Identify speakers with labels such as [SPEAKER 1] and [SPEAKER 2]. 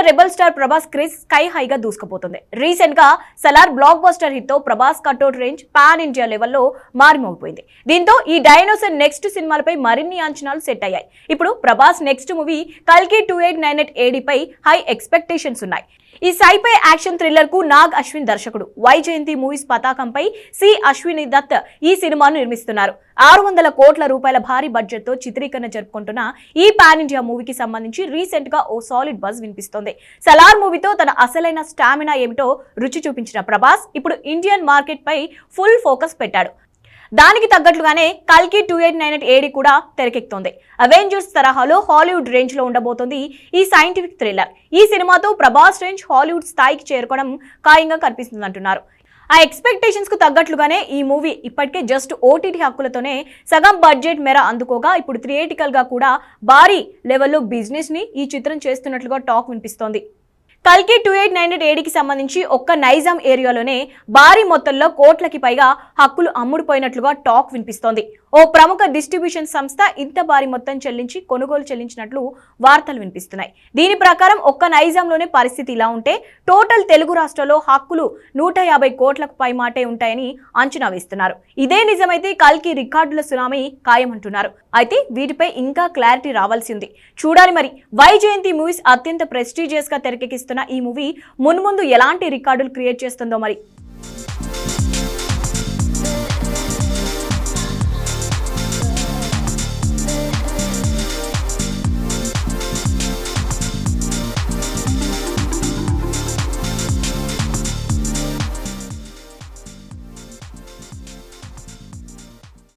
[SPEAKER 1] Star rebel star Prabhas craze sky హైగా దూసుకుపోతుంది. రీసెంట్గా Salaar blockbuster హిట్తో Prabhas cutout range pan India లెవెల్లో మారిమోగిపోయింది. దీంతో ఈ డైనోసర్ నెక్స్ట్ సినిమాలపై మరిన్ని అంచనాలు సెట్ అయ్యాయి. ఇప్పుడు ప్రభాస్ నెక్స్ట్ మూవీ కల్కి టూ ఎయిట్ నైన్ ఎయిట్ ఏడీపై హై ఎక్స్పెక్టేషన్స్ ఉన్నాయి. ఈ సైపై యాక్షన్ థ్రిల్లర్కు నాగ్ అశ్విన్ దర్శకుడు. వై జయంతి మూవీస్ పతాకంపై సి అశ్విని దత్ ఈ సినిమాను నిర్మిస్తున్నారు. ఆరు వందల కోట్ల రూపాయల భారీ బడ్జెట్తో చిత్రీకరణ జరుపుకుంటున్న ఈ పాన్ ఇండియా మూవీకి సంబంధించి రీసెంట్గా ఓ సాలిడ్ బజ్ వినిపిస్తోంది. సలార్ మూవీతో తన అసలైన స్టామినా ఏమిటో రుచి చూపించిన ప్రభాస్ ఇప్పుడు ఇండియన్ మార్కెట్ పై ఫుల్ ఫోకస్ పెట్టాడు. దానికి తగ్గట్లుగానే కల్కి two eight nine eight AD కూడా తెరకెక్కుతోంది. అవెంజర్స్ తరహాలో హాలీవుడ్ రేంజ్లో ఉండబోతోంది ఈ సైంటిఫిక్ థ్రిల్లర్. ఈ సినిమాతో ప్రభాస్ రేంజ్ హాలీవుడ్ స్థాయికి చేరుకోవడం ఖాయంగా కనిపిస్తుంది అంటున్నారు ఆ ఎక్స్పెక్టేషన్స్కు తగ్గట్లుగానే ఈ మూవీ ఇప్పటికే జస్ట్ ఓటీటీ హక్కులతోనే సగం బడ్జెట్ మేర అందుకోగా ఇప్పుడు థియేటికల్గా కూడా భారీ లెవెల్లో బిజినెస్ని ఈ చిత్రం చేస్తున్నట్లుగా టాక్ వినిపిస్తోంది. కల్కి టూ ఎయిట్ నైన్ ఎయిట్ ఏడీకి సంబంధించి ఒక్క నైజాం ఏరియాలోనే భారీ మొత్తంలో కోట్లకి పైగా హక్కులు అమ్ముడుపోయినట్లుగా టాక్ వినిపిస్తోంది. ఓ ప్రముఖ డిస్ట్రిబ్యూషన్ సంస్థ ఇంత భారీ మొత్తం చెల్లించి కొనుగోలు చెల్లించినట్లు వార్తలు వినిపిస్తున్నాయి. దీని ప్రకారం ఒక్క నైజాంలోనే పరిస్థితి ఇలా ఉంటే టోటల్ తెలుగు రాష్ట్రాల్లో హక్కులు నూట యాభై కోట్లకు పై మాటే ఉంటాయని అంచనా వేస్తున్నారు. ఇదే నిజమైతే కల్కి రికార్డుల సునామీ ఖాయమంటున్నారు. అయితే వీటిపై ఇంకా క్లారిటీ రావాల్సి ఉంది. చూడాలి మరి. వై జయంతి మూవీస్ అత్యంత ప్రెస్టీజియస్గా తెరకెక్కిస్తున్న ఈ మూవీ మున్ముందు ఎలాంటి రికార్డులు క్రియేట్ చేస్తుందో మరి.